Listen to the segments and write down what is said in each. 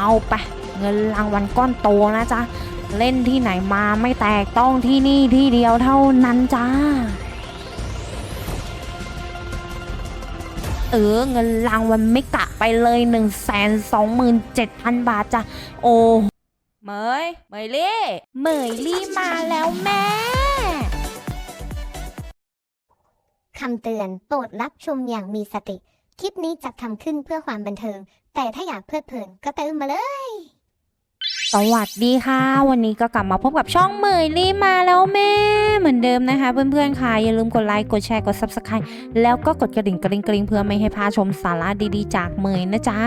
เอาไป เงินรางวัลก้อนโตนะจ๊ะ เล่นที่ไหนมาไม่แตกต้องที่นี่ที่เดียวเท่านั้นจ้า เออเงินรางวัลไม่กะไปเลย1 2 7 0 0 0 บาทจ้ะ โอ้เมยเมยลี่เมยลี่มาแล้วแม่คำเตือนโปรดรับชมอย่างมีสติ คลิปนี้จัดทำขึ้นเพื่อความบันเทิง แต่ถ้าอยากเพลิดเพลินก็เติมมาเลย สวัสดีค่ะ วันนี้ก็กลับมาพบกับช่องเหมยลี่มาแล้วแม่ เหมือนเดิมนะคะ เพื่อนๆค่ะ อย่าลืมกดไลค์กดแชร์กด subscribe แล้วก็กดกระดิ่งกริ๊งกริ๊งเพื่อไม่ให้พลาดชมสาระดีๆ จากเหมยนะจ๊ะ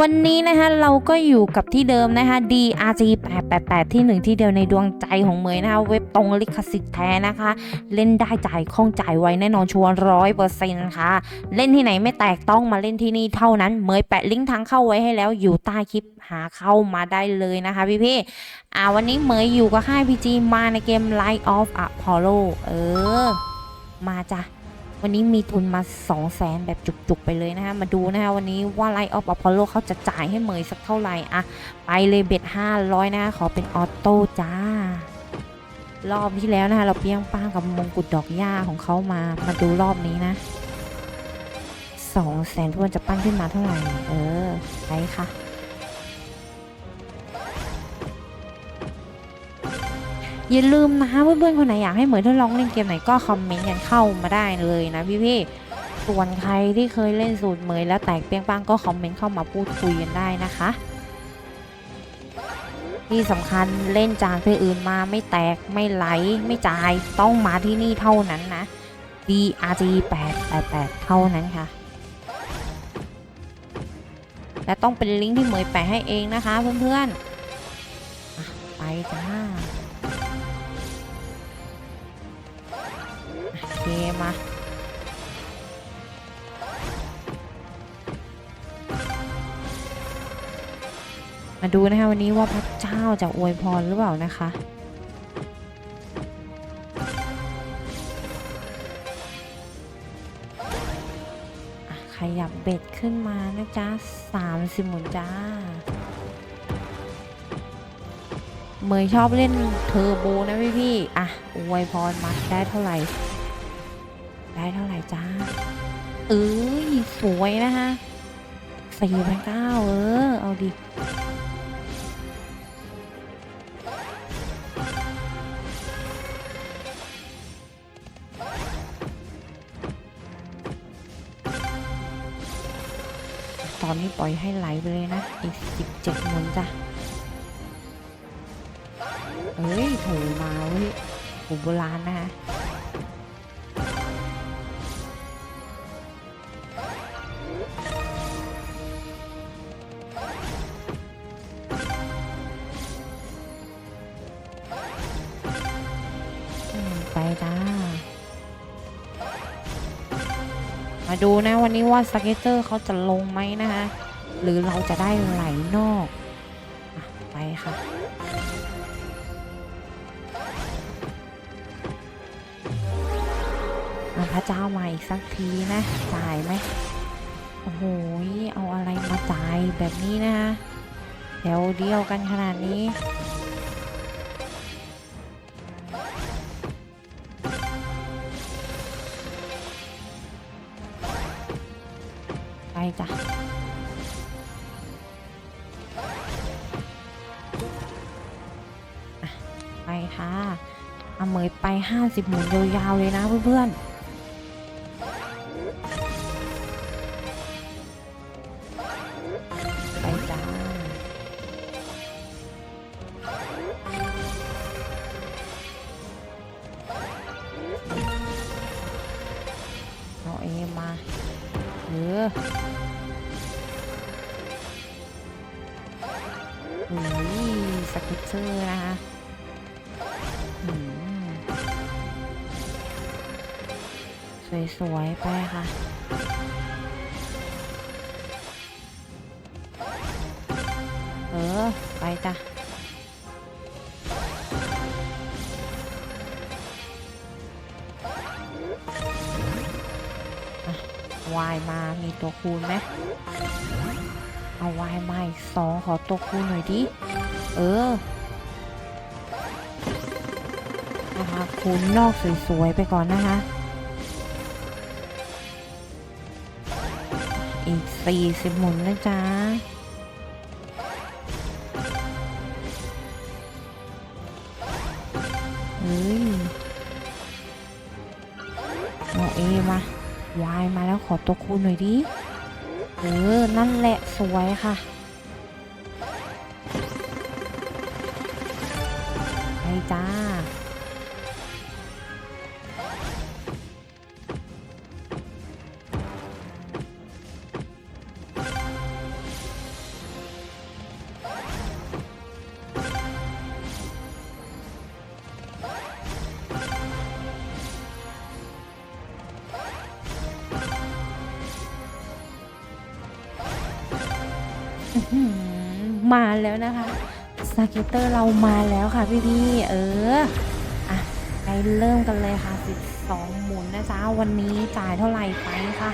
วันนี้นะคะเราก็อยู่กับที่เดิมนะคะ DRG 888 ที่หนึ่งที่เดียวในดวงใจของเหมยนะคะ เว็บตรงลิขสิทธิ์แท้นะคะ เล่นได้จ่ายคล่องจ่ายไวแน่นอนชัวร์ร้อยเปอร์เซ็นต์ค่ะ เล่นที่ไหนไม่แตกต้องมาเล่นที่นี่เท่านั้นเหมยแปะลิงก์ทางเข้าไว้ให้แล้วอยู่ใต้คลิปหาเข้ามาได้เลยนะคะพี่ๆอ่าวันนี้เหมยอยู่กับค่ายพีจีมาในเกม Light of Apollo เออ มาจ้ะ วันนี้มีทุนมา 2 0 0แสนแบบจุกๆ ไปเลยนะคะ มาดูนะคะวันนี้ว่า Light of Apollo เขาจะจ่ายให้เหมยสักเท่าไหร่อะไปเลยเบ็ด500 นะคะขอเป็นออโต้จ้ารอบที่แล้วนะคะเราเปี้ยงป้างกับมงกุฎดอกหญ้าของเขามา มาดูรอบนี้นะ2 0 0แสนทวนจะปั้นขึ้นมาเท่าไหร่ เออไปค่ะ อย่าลืมนะเพื่อนๆคนไหนอยากให้เหมยทดลองเล่นเกมไหนก็คอมเมนต์กันเข้ามาได้เลยนะพี่ๆส่วนใครที่เคยเล่นสูตรเหมยแล้วแตกเปียงปังก็คอมเมนต์เข้ามาพูดคุยกันได้นะคะ ที่สำคัญเล่นจากที่อื่นมาไม่แตกไม่ไหลไม่จ่ายต้องมาที่นี่เท่านั้นนะ DRG 888เท่านั้นค่ะและต้องเป็นลิงก์ที่เหมยแปะให้เองนะคะเพื่อนๆไปจ้า เคมามาดูนะคะวันนี้ว่าพระเจ้าจะอวยพรหรือเปล่านะคะขยับเบ็ดขึ้นมานะจ๊ะสามสิบหมุนจ้า เมยชอบเล่นเทอร์โบนะพี่พี่อะอวยพรมาได้เท่าไหร่ ได้เท่าไหร่จ้า เอ้ย สวยนะคะสี่พันเก้าเออ เอาดิตอนนี้ปล่อยให้ไหลไปเลยนะ อีกสิบเจ็ดหมุนจ้ะ เอ้ยถูมาเว้ยถูโบราณนะคะ จ้า มาดูนะวันนี้ว่าสเก็ตเตอร์เขาจะลงไหมนะคะ หรือเราจะได้ไหลนอกอไปค่ะเอาพระเจ้ามาอีกสักทีนะ จ่ายไหม โอ้โห เอาอะไรมาจ่ายแบบนี้นะคะแถวเดียวกันขนาดนี้ จ้ะอะไปค่ะเอาเหมยไป 50 หมุนยาวๆเลยนะเพื่อนๆ อุ้ยสเก็ตเซอร์นะคะสวยๆ ไปค่ะ เออ ไปจ้ะวายมามีตัวคูณไหม เอาไว้มาอีกสองขอตัวคูณหน่อยดิ เออนะคะคูณนอกสวยๆไปก่อนนะคะ อีกสี่สิบหมุนนะจ๊ะเฮ้ยเอาเอมาวายมาแล้วขอตัวคูณหน่อยดิ ออ นั่นแหละสวยค่ะไปจ้า มาแล้วนะคะสเก็ตเตอร์เรามาแล้วค่ะพี่พี่ๆเอออะไปเริ่มกันเลยค่ะ 12 หมุนนะจ๊ะวันนี้จ่ายเท่าไหร่ไปค่ะ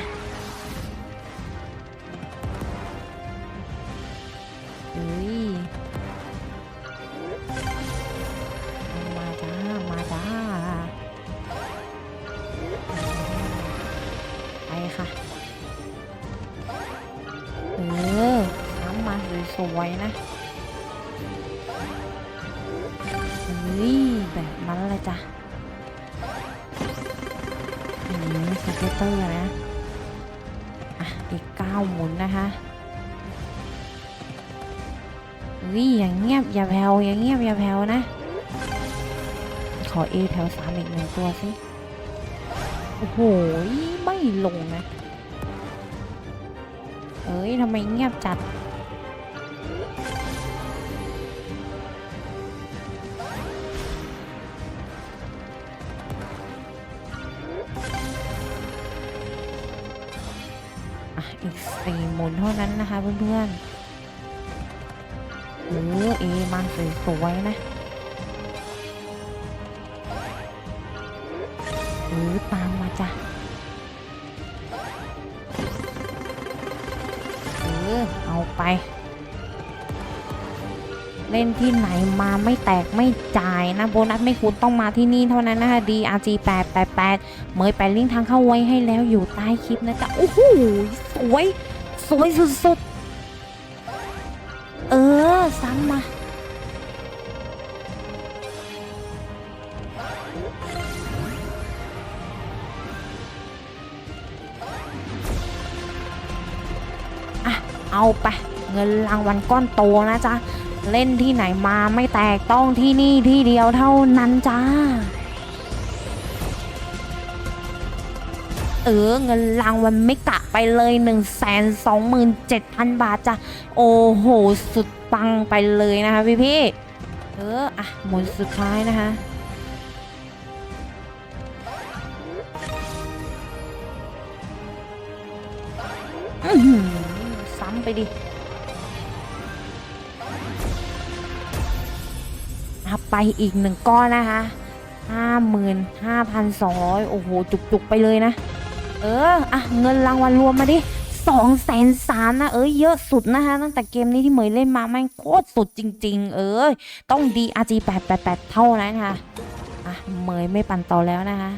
สวยนะเฮ้ยแบบนั้นเลยจ้ะอืมสเก็ตเตอร์นะ อะ อีกเก้าหมุนนะคะเฮ้ยอย่างเงียบอย่าแผ่วอย่างเงียบอย่าแผ่วนะ ขอเอแถวสามอีกหนึ่งตัวสิ โอ้โห ไม่ลงนะ เอ้ยทำไมเงียบจัด สี่หมุนเท่านั้นนะคะเพื่อนๆเออเอมาสวยๆนะเออตามมาจ้ะเออเอาไป เล่นที่ไหนมาไม่แตกไม่จ่ายนะ โบนัสไม่คูณต้องมาที่นี่เท่านั้นนะคะ DRG 888เมยแปลิงก์ทางเข้าไว้ให้แล้วอยู่ใต้คลิปนะจ๊ะ โอ้โห สวย สวยสุดๆ เออ ซ้ำมา อะ เอาไป เงินรางวัลก้อนโตนะจ๊ะ เล่นที่ไหนมาไม่แตกต้องที่นี่ที่เดียวเท่านั้นจ้า เออเงินรางวัลไม่กะไปเลย 1 2 7 0 0 0 บาทจ้ะโอ้โห สุดปังไปเลยนะคะพี่พี่เอออะหมุนสุดท้ายนะคะซ้ำไปดิอะไปอีกหนึ่งก้อนนะคะห้าหมื่นห้าพันสองร้อยโอ้โห จุกๆ ไปเลยนะ เออ อะ เงินรางวัลรวมมาดิสองแสนสามนะ เอ้ยเยอะสุดนะคะตั้งแต่เกมนี้ที่เหมยเล่นมาแม่งโคตรสุดจริง ๆ เออต้อง DRG 888 เท่านั้นค่ะ อะเหมยไม่ปั่นต่อแล้วนะคะ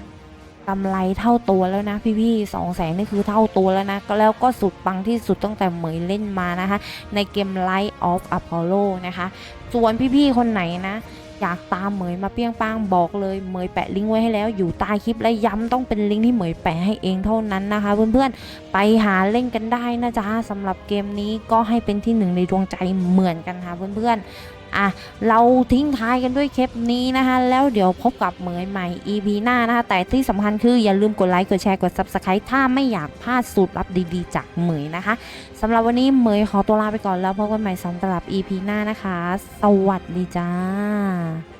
กำไรเท่าตัวแล้วนะพี่ๆสองแสนนี่คือเท่าตัวแล้วนะ ก็แล้วก็สุดปังที่สุดตั้งแต่เหมยเล่นมานะคะ ในเกม Light of Apollo นะคะ ส่วนพี่ๆคนไหนนะ อยากตามเหมยมาเปี้ยงป้างบอกเลยเหมยแปะลิงก์ไว้ให้แล้วอยู่ใต้คลิปและย้ำต้องเป็นลิงก์ที่เหมยแปะให้เองเท่านั้นนะคะ เพื่อนๆไปหาเล่นกันได้นะจ๊ะสำหรับเกมนี้ก็ให้เป็นที่หนึ่งในดวงใจเหมือนกันค่ะเพื่อนๆ อะเราทิ้งท้ายกันด้วยเคปนี้นะคะแล้วเดี๋ยวพบกับเหมยใหม่ EP หน้านะคะแต่ที่สำคัญคืออย่าลืมกดไลค์กดแชร์กด Subscribe ถ้าไม่อยากพลาดสูตรลับดีๆ จากเหมยนะคะสำหรับวันนี้เหมยขอตัวลาไปก่อนแล้วพบกันใหม่สำหรับ EP หน้านะคะ สวัสดีจ้า